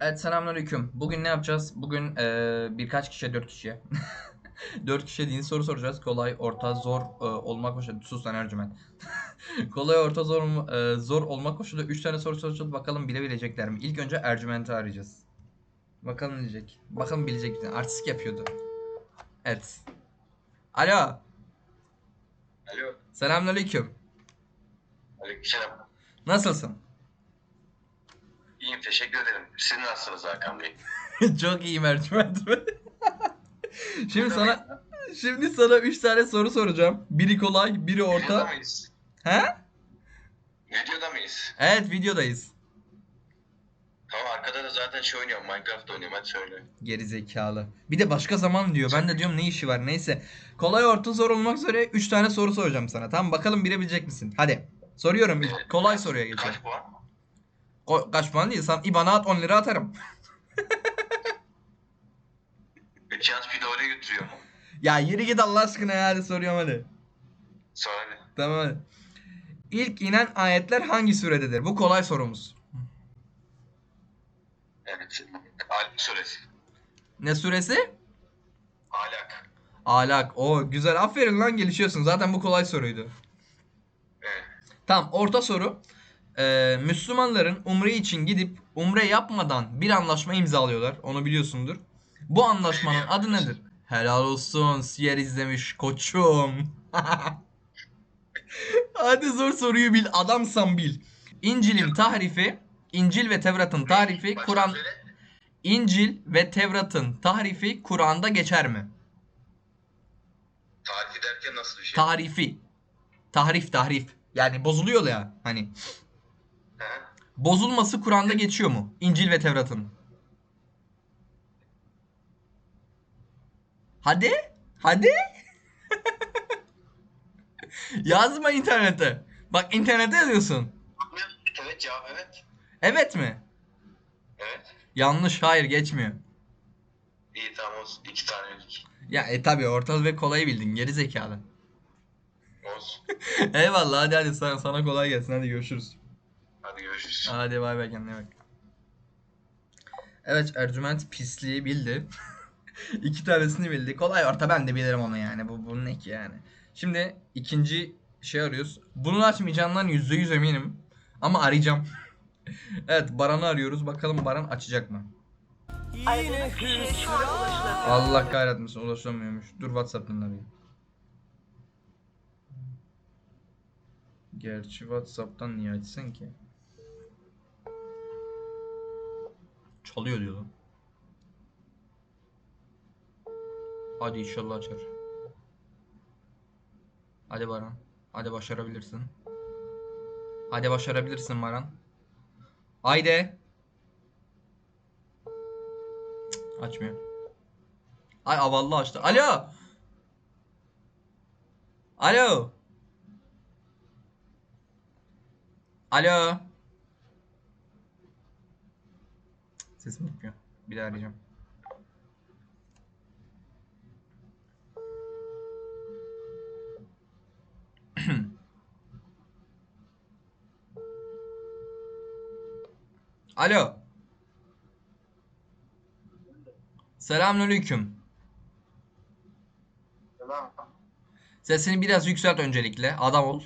Evet selamünaleyküm. Bugün ne yapacağız? Bugün eee, birkaç kişiye, dört kişiye. dört kişiye din soru soracağız. Kolay, orta, zor eee, olmak koşulu. Sus lan Ercüment. Kolay, orta, zor, eee, zor olmak koşulu. Üç tane soru soracağız. Bakalım bilebilecekler mi? İlk önce Ercüment'i arayacağız. Bakalım ne diyecek. Bakalım bilecek mi? Artistik yapıyordu. Evet. Alo. Alo. Selamünaleyküm. Aleykümselam. Nasılsın? İyiyim teşekkür ederim. Siz nasılsınız Hakan Bey? Çok iyi Ercüment. Şimdi sana şimdi sana üç tane soru soracağım. Biri kolay, biri Videoda orta. mıyız? He? Videoda mıyız? Evet videodayız. Tamam arkada da zaten şey oynuyorum. Minecraft oynuyorum. Hadi söyle. Geri zekalı. Bir de başka zaman diyor. Ben de diyorum ne işi var. Neyse. Kolay orta zor olmak üzere 3 tane soru soracağım sana. Tamam bakalım bilebilecek misin? Hadi. Soruyorum. ilk. Kolay soruya geçelim. Kaç puan? Ko- kaç puan değil? Sen IBAN'a at 10 lira atarım. Peki yalnız bir de oraya götürüyor mu? Ya yürü git Allah aşkına ya. Hadi soruyorum hadi. Ne? Tamam hadi. İlk inen ayetler hangi surededir? Bu kolay sorumuz. Evet. Alak suresi. Ne suresi? Alak. Alak. O güzel. Aferin lan gelişiyorsun. Zaten bu kolay soruydu. Evet. Tamam orta soru. Ee, Müslümanların umre için gidip umre yapmadan bir anlaşma imzalıyorlar. Onu biliyorsundur. Bu anlaşmanın adı nedir? Helal olsun. Siyer izlemiş koçum. Hadi zor soruyu bil. Adamsan bil. İncil'in tahrifi, İncil ve Tevrat'ın tahrifi, Kur'an. İncil ve Tevrat'ın tahrifi Kur'an'da geçer mi? Tarifi derken nasıl bir şey? Tarifi. Tahrif tahrif. Yani bozuluyor ya hani. Bozulması Kur'an'da geçiyor mu? İncil ve Tevrat'ın. Hadi. Hadi. Yazma internete. Bak internete yazıyorsun. Evet cevap evet. Evet mi? Evet. Yanlış. Hayır geçmiyor. İyi tamam olsun. İki tanelik. Ya e tabi orta ve kolayı bildin. Geri zekalı. Olsun. Eyvallah hadi hadi sana, sana kolay gelsin. Hadi görüşürüz. Hadi görüşürüz. Hadi bay bay kendine bak. Evet Ercüment pisliği bildi. İki tanesini bildi. Kolay orta ben de bilirim onu yani. Bu bunun ne ki yani. Şimdi ikinci şey arıyoruz. Bunu açmayacağından yüzde yüz eminim. Ama arayacağım. evet Baran'ı arıyoruz. Bakalım Baran açacak mı? Ulaşılamıyor. Allah kahretmesin ulaşamıyormuş. Dur Whatsapp'tan arayayım. Gerçi Whatsapp'tan niye açsın ki? Çalıyor diyor lan. Hadi inşallah açar. Hadi Baran. Hadi başarabilirsin. Hadi başarabilirsin Baran. Haydi. Cık, Açmıyor. Ay avallı açtı. Alo. Alo. Alo. Cık, Sesim gitmiyor. Bir daha arayacağım. Alo. Selamünaleyküm. Tamam. Sesini biraz yükselt öncelikle. Adam ol.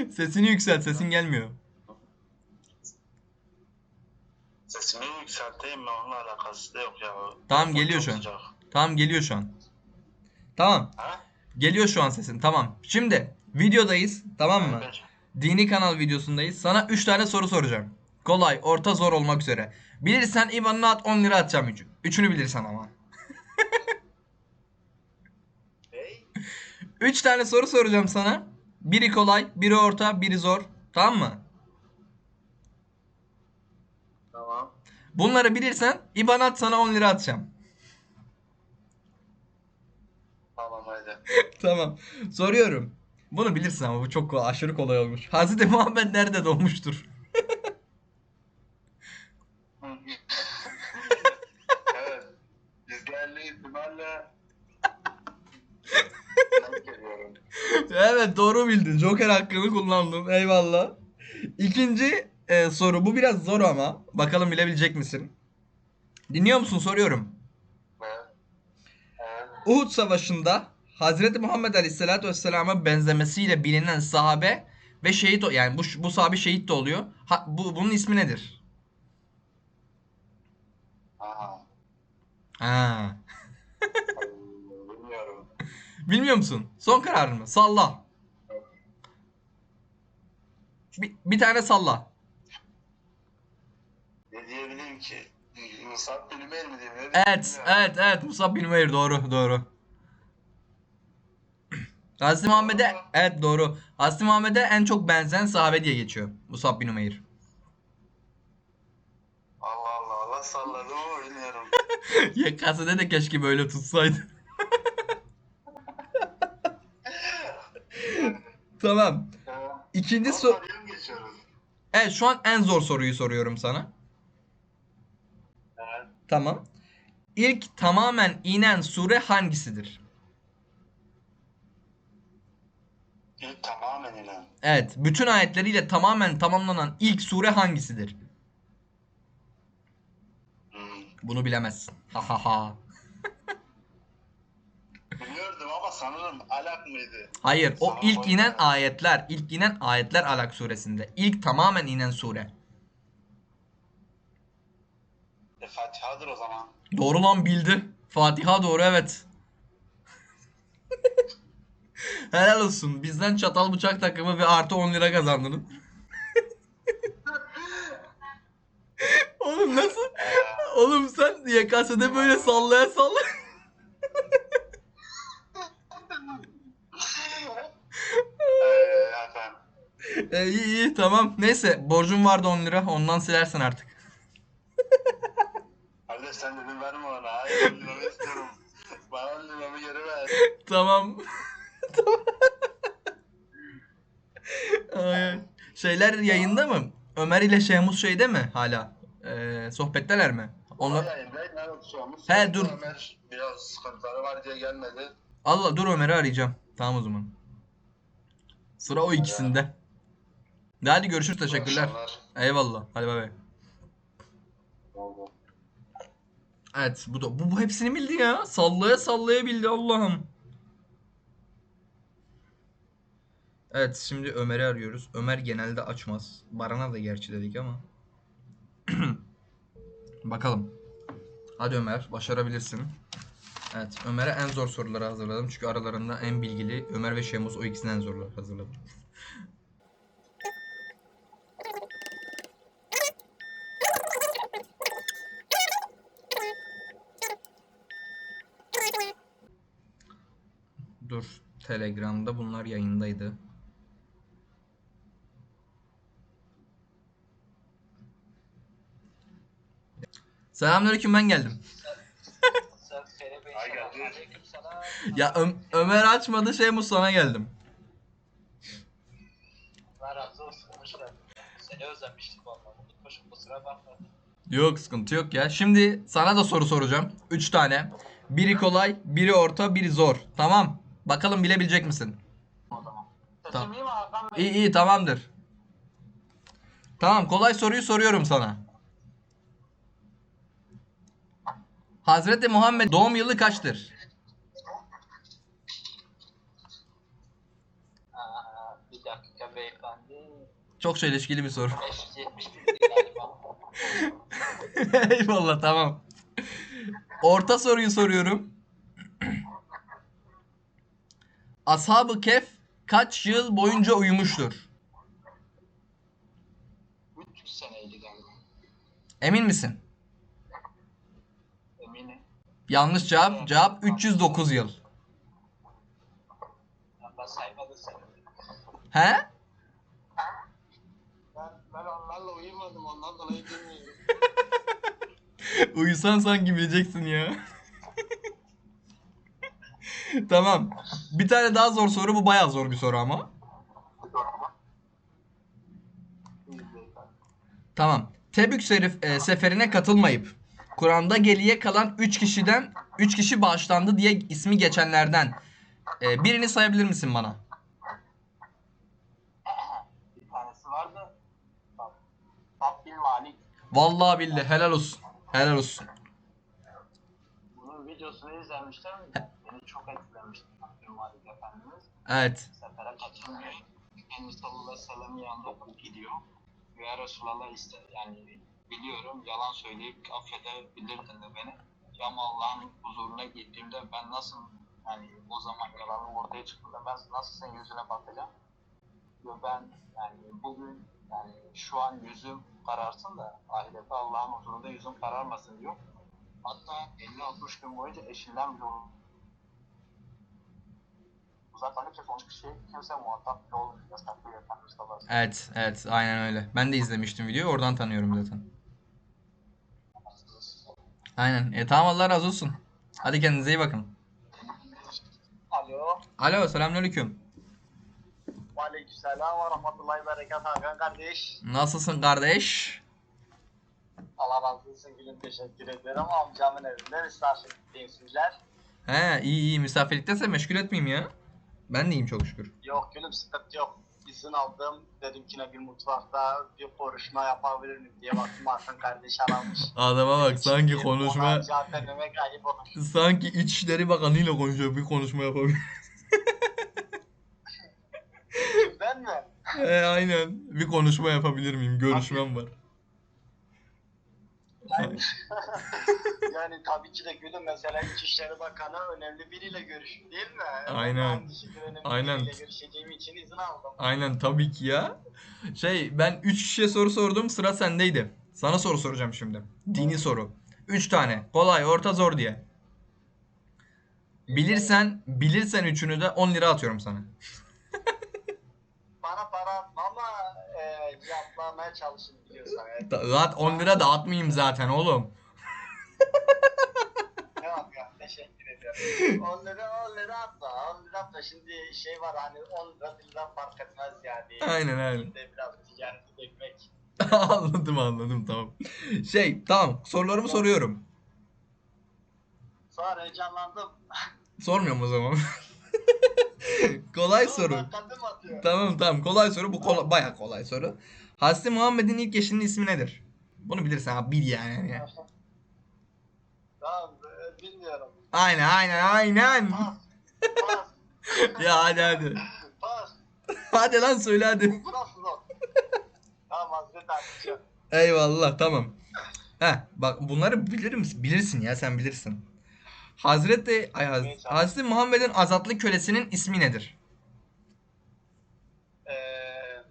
Sesini yükselt. Sesin gelmiyor. Yükselteyim mi? Onunla alakası da yok ya. Tamam, geliyor şu an. Tamam geliyor şu an. Tamam. Ha? Geliyor şu an sesin. Tamam. Şimdi videodayız. Tamam mı? Evet. Dini kanal videosundayız. Sana 3 tane soru soracağım. Kolay, orta, zor olmak üzere. Bilirsen IBAN'ına at 10 lira atacağım üçü. Üçünü bilirsen ama. Hey. 3 tane soru soracağım sana. Biri kolay, biri orta, biri zor. Tamam mı? Tamam. Bunları bilirsen IBAN at sana 10 lira atacağım. Tamam hadi. tamam. Soruyorum. Bunu bilirsin ama bu çok kolay, aşırı kolay olmuş. Hazreti Muhammed nerede doğmuştur? evet. Bizlerle ihtimalle evet doğru bildin. Joker hakkını kullandın. Eyvallah. İkinci e, soru. Bu biraz zor ama. Bakalım bilebilecek misin? Dinliyor musun? Soruyorum. He. Uhud Savaşı'nda Hazreti Muhammed Aleyhisselatü Vesselam'a benzemesiyle bilinen sahabe ve şehit yani bu bu sahabe şehit de oluyor. Ha, bu bunun ismi nedir? Aha. Ha. Bilmiyorum. Bilmiyor musun? Son kararın mı? Salla. Bir, bir tane salla. Ne diyebilirim ki? Musab bin Ümeyr mi diyeyim Evet, evet, evet. Musab bin Umayr doğru, doğru. Hazreti Muhammed'e evet doğru. Hazreti Muhammed'e en çok benzeyen sahabe diye geçiyor. Musab bin Umayr. Allah Allah Allah salladı ama bilmiyorum. YKS'de de keşke böyle tutsaydı. tamam. İkinci soru. mı? Evet şu an en zor soruyu soruyorum sana. Tamam. İlk tamamen inen sure hangisidir? İlk tamamen inen. Evet, bütün ayetleriyle tamamen tamamlanan ilk sure hangisidir? Hmm. Bunu bilemezsin. Ha ha ha. Biliyordum ama sanırım Alak mıydı? Hayır, o Sana ilk inen ayetler, ilk inen ayetler Alak suresinde. İlk tamamen inen sure. E, Fatiha'dır o zaman. Doğru lan bildi. Fatiha doğru evet. Helal olsun. Bizden çatal bıçak takımı ve artı 10 lira kazandınız. Oğlum nasıl? Oğlum sen YKS'de böyle sallaya sallaya. Efendim. E, iyi iyi tamam. Neyse borcum vardı 10 lira. Ondan silersin artık. Kardeş sen dedin verme ona. Hayır 10 liramı istiyorum. Bana 10 liramı geri ver. Tamam. Tamam. Ay, ay. Şeyler yayında mı? Ömer ile Şehmus şeyde mi hala? Ee, sohbetteler mi? Onlar... He, dur. Ömer biraz sıkıntıları var diye gelmedi. Allah dur Ömer'i arayacağım. Tamam o zaman. Sıra o ikisinde. De hadi görüşürüz teşekkürler. Eyvallah. Hadi bay bay. Evet bu da bu, bu hepsini bildi ya. Sallaya sallaya bildi Allah'ım. Evet şimdi Ömer'i arıyoruz. Ömer genelde açmaz. Baran'a da gerçi dedik ama. Bakalım. Hadi Ömer başarabilirsin. Evet Ömer'e en zor soruları hazırladım. Çünkü aralarında en bilgili Ömer ve Şemuz o ikisini en zorları hazırladım. Dur. Telegram'da bunlar yayındaydı. Selamünaleyküm ben geldim. Ya Ö- Ömer açmadı şey sana geldim. Allah razı olsun. Hoş geldin. Seni özlemiştik vallahi. Unutmuşum kusura bakma. Yok sıkıntı yok ya. Şimdi sana da soru soracağım. 3 tane. Biri kolay, biri orta, biri zor. Tamam. Bakalım bilebilecek misin? Tamam. iyi İyi tamamdır. Tamam kolay soruyu soruyorum sana. Hazreti Muhammed doğum yılı kaçtır? Aa, bir dakika beyefendi. Çok çelişkili bir soru. 571 galiba. Eyvallah tamam. Orta soruyu soruyorum. Ashab-ı Kehf kaç yıl boyunca uyumuştur? 300 seneydi galiba. Emin misin? Eminim. Yanlış cevap. Cevap 309 yıl. Seni. He? Ben, ben onlarla uyumadım ondan dolayı bilmiyorum. Uyusan sanki bileceksin ya. Tamam. Bir tane daha zor soru. Bu bayağı zor bir soru ama. Tamam. Tebük serif, e, seferine katılmayıp Kur'an'da geriye kalan 3 kişiden 3 kişi bağışlandı diye ismi geçenlerden e, birini sayabilir misin bana? Bir tanesi vardı. Vallahi billahi helal olsun. Helal olsun. Bunun videosunu izlemiştim. Beni çok etkilemişti Abdülmalik Efendimiz. Evet. Sefere katılmıyor. Efendimiz sallallahu aleyhi ve sellem'in yanında gidiyor. Ve Resulallah iste yani biliyorum yalan söyleyip affedebilirdin de beni. Ama Allah'ın huzuruna gittiğimde ben nasıl yani o zaman yalanım ortaya çıktığında ben nasıl senin yüzüne bakacağım? Ve ben yani bugün yani şu an yüzüm kararsın da ahirette Allah'ın huzurunda yüzüm kararmasın diyor. Hatta 50-60 gün boyunca eşinden bile uzaklandıkça sonuç kişi kimse muhatap bile olmuyor. Evet, evet, aynen öyle. Ben de izlemiştim videoyu, oradan tanıyorum zaten. Aynen. E tamam Allah razı olsun. Hadi kendinize iyi bakın. Alo. Alo, selamünaleyküm. Aleykümselam ve rahmetullahi ve berekat Hakan kardeş. Nasılsın kardeş? Allah razı olsun gülüm teşekkür ederim. Amcamın evinde misafirlikteyim sizler. He, iyi iyi. Misafirlikteyse meşgul etmeyeyim ya. Ben de iyiyim çok şükür. Yok gülüm sıkıntı yok. İzin aldım. Dedim ki ne bir mutfakta bir konuşma yapabilir miyim diye baktım Hakan kardeş aramış. Adama bak sanki Ona konuşma cevap vermemek ayıp olur. sanki İçişleri Bakanı ile konuşuyor bir konuşma yapabilir. ben mi? He, aynen. Bir konuşma yapabilir miyim? Görüşmem var. yani tabii ki de gülüm mesela İçişleri Bakanı önemli biriyle görüşüyor değil mi? Aynen. Ben Aynen. biriyle görüşeceğim için izin aldım. Aynen tabii ki ya. Şey ben 3 kişiye soru sordum sıra sendeydi. Sana soru soracağım şimdi. Dini soru. 3 tane. Kolay, orta, zor diye. Bilirsen, bilirsen üçünü de 10 lira atıyorum sana. Bana para atma ama e, cevaplamaya çalışın biliyorsan. Evet. Rahat 10 lira dağıtmayayım zaten oğlum. Tamam ya teşekkür ediyorum. 10 lira 10 lira atma. 10 lira atma. Şimdi şey var hani 10 lira 1 lira fark etmez yani. Aynen aynen. Şimdi biraz ticareti dökmek. anladım anladım tamam. Şey tamam sorularımı soruyorum. Sonra heyecanlandım. Sormuyorum o zaman. kolay soru. Kadım atıyor. Tamam tamam kolay soru bu kolay, bayağı kolay soru. Hazreti Muhammed'in ilk eşinin ismi nedir? Bunu bilirsen abi bil yani. Tamam e, bilmiyorum. Aynen aynen aynen. Pas. Pas. ya hadi hadi. Pas. Hadi lan söyle hadi. Tamam Hazreti. Eyvallah tamam. Heh bak bunları bilir misin? Bilirsin ya sen bilirsin. Hazreti ay, Haz- Hazreti Muhammed'in azatlı kölesinin ismi nedir? Eee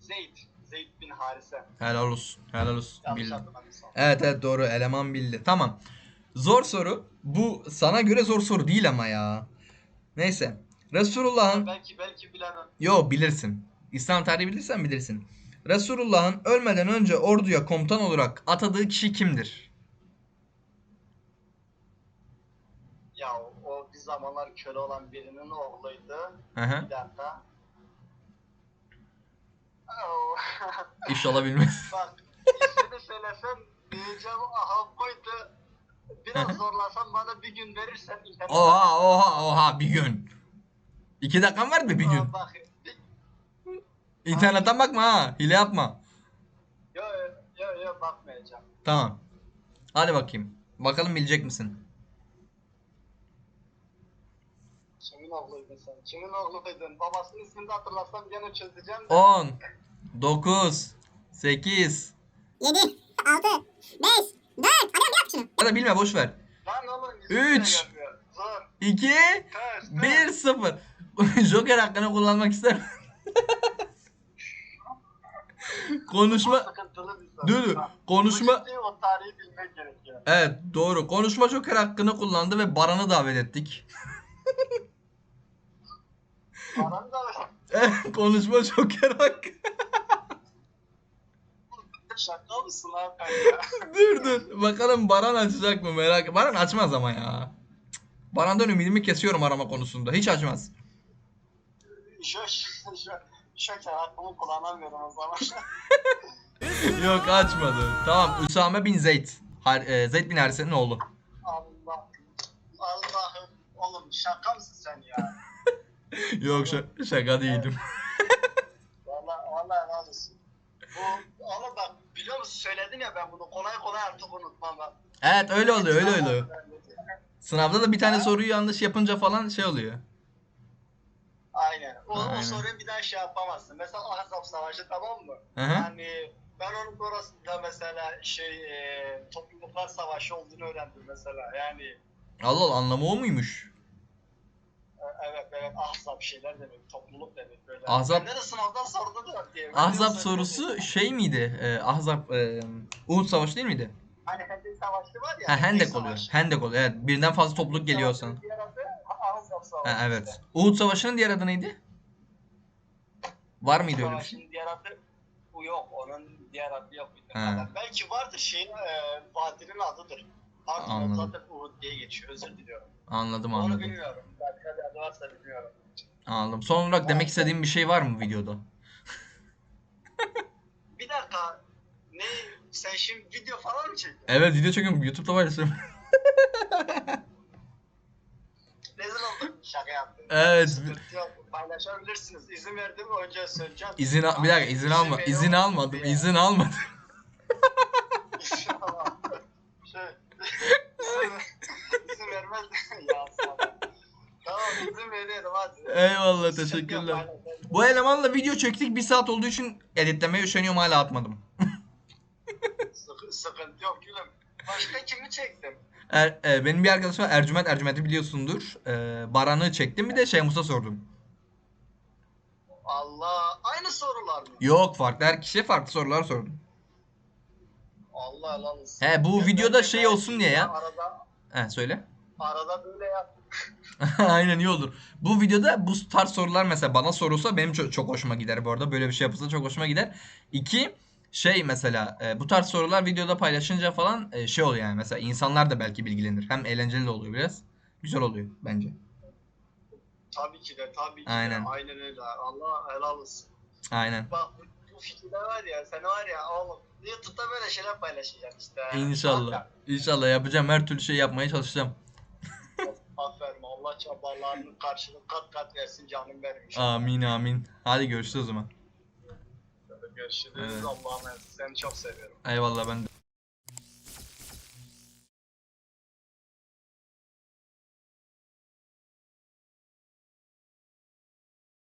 Zeyd. Zeyd bin Harise. Helal olsun. Helal olsun. Yanlış hatırlamıyorsam. Evet evet doğru eleman bildi. Tamam. Zor soru. Bu sana göre zor soru değil ama ya. Neyse. Resulullah'ın Belki belki bilemem. Yo bilirsin. İslam tarihi bilirsen bilirsin. Resulullah'ın ölmeden önce orduya komutan olarak atadığı kişi kimdir? Ya o, bir zamanlar köle olan birinin oğluydu. Hı hı. Bir dakika. Oo. İnşallah bilmez. Bak ismini söylesem diyeceğim aha buydu. Biraz zorlasam bana bir gün verirsen internet. Oha oha oha bir gün. İki dakikan var mı bir gün? Bak. bir- İnternetten bakma ha. Hile yapma. Yo yo yo bakmayacağım. Tamam. Hadi bakayım. Bakalım bilecek misin? Kimin oğluydun sen? Kimin oğluydun? Babasının ismini de hatırlasam gene çözeceğim de. 10 9 8 7, 6, 5, 4. Hadi hadi yap şunu. Ya da bilme boş ver. Lan oğlum ismi Üç. gelmiyor. Zor. 2 Ters. 1 0 Joker hakkını kullanmak ister misin? Konuşma Sıkıntılı bir soru. Dur dur. Bak, Konuşma bu ciddi o tarihi bilmek gerekiyor. Evet doğru. Konuşma Joker hakkını kullandı ve Baran'ı davet ettik. Da Konuşma Joker hakkı. şaka mısın lan sen ya? dur dur. Bakalım Baran açacak mı merak Baran açmaz ama ya. Cık. Baran'dan ümidimi kesiyorum arama konusunda. Hiç açmaz. Şu şu şu şeker hakkımı kullanamıyorum o zaman. Yok açmadı. Tamam Üsame bin Zeyd. Har e, Zeyd bin Harise'nin oğlu. Allah. Allah'ım. Oğlum şaka mısın sen ya? Yok şa- şaka değildim. Valla valla razı olsun. Bu ama bak biliyor musun söyledim ya ben bunu kolay kolay artık unutmam ben. Evet öyle oluyor öyle oluyor. Sınavda da bir tane soruyu yanlış yapınca falan şey oluyor. Aynen. O, Aynen. o soruyu bir daha şey yapamazsın. Mesela Ahzab Savaşı tamam mı? Hı hı. Yani ben onun sonrasında mesela şey e, topluluklar savaşı olduğunu öğrendim mesela. Yani Allah Allah anlamı o muymuş? E, evet evet Ahzab şeyler demek, topluluk demek böyle. Ahzab- Bende de sınavdan sordu da diye. Ahzab Biliyorsun, sorusu şey miydi? Ee, Ahzab e, Uhud Savaşı değil miydi? Hani Hendek Savaşı var ya. Ha Hendek Savaşı. oluyor. Hendek oluyor. Evet. Birden fazla topluluk geliyor Savaşın sana. diğer adı Ahzab Savaşı. Ha, evet. işte. Uhud Savaşı'nın diğer adı neydi? Var mıydı öyle bir şey? Diğer adı bu yok. Onun diğer adı yok. Yani belki vardır şeyin e, vadinin adıdır. Pardon Anladım. zaten Uhud diye geçiyor. Özür diliyorum. Anladım Onu anladım. bilmiyorum. Başka bir adı varsa bilmiyorum. Anladım. Son olarak demek istediğim bir şey var mı videoda? Bir dakika. Ne? Sen şimdi video falan mı çektin? Evet video çekiyorum. YouTube'da paylaşıyorum. Rezil oldum. Şaka yaptım. Evet. Sıkıntı yok. Paylaşabilirsiniz. İzin verdim önce söyleyeceğim. İzin al- bir dakika izin alma. veriyorum. İzin almadım. İzin almadım. Şey, izin, vermez. ya. Tamam izin veriyorum hadi. Eyvallah teşekkürler. Bu elemanla video çektik. Bir saat olduğu için editlemeye üşeniyorum hala atmadım. Sıkı- sıkıntı yok gülüm. Başka kimi çektim? Er, e, benim bir arkadaşım var Ercüment Ercüment'i biliyorsundur. E, Baran'ı çektim bir de Şemus'a sordum. Allah. Aynı sorular mı? Yok farklı her kişiye farklı sorular sordum. Allah olsun. He, bu videoda şey olsun diye ya. Arada, He söyle. arada böyle yap. Aynen iyi olur. Bu videoda bu tarz sorular mesela bana sorulsa benim çok, çok hoşuma gider bu arada. Böyle bir şey yapılsa çok hoşuma gider. İki şey mesela e, bu tarz sorular videoda paylaşınca falan e, şey oluyor yani mesela insanlar da belki bilgilenir. Hem eğlenceli de oluyor biraz. Güzel oluyor bence. Tabii ki de tabii ki Aynen. de. Aynen öyle. Allah helal olsun. Aynen. Bak bu, bu fikirler var ya sen var ya oğlum YouTube'da böyle şeyler paylaşacaksın işte. İnşallah. İnşallah yapacağım. Her türlü şey yapmaya çalışacağım. Aferin Allah çabalarının karşılığını kat kat versin canım benim. inşallah. Amin amin. Hadi görüşürüz o zaman. Görüşürüz. Evet. Allah'a emanet. Seni çok seviyorum. Eyvallah ben de.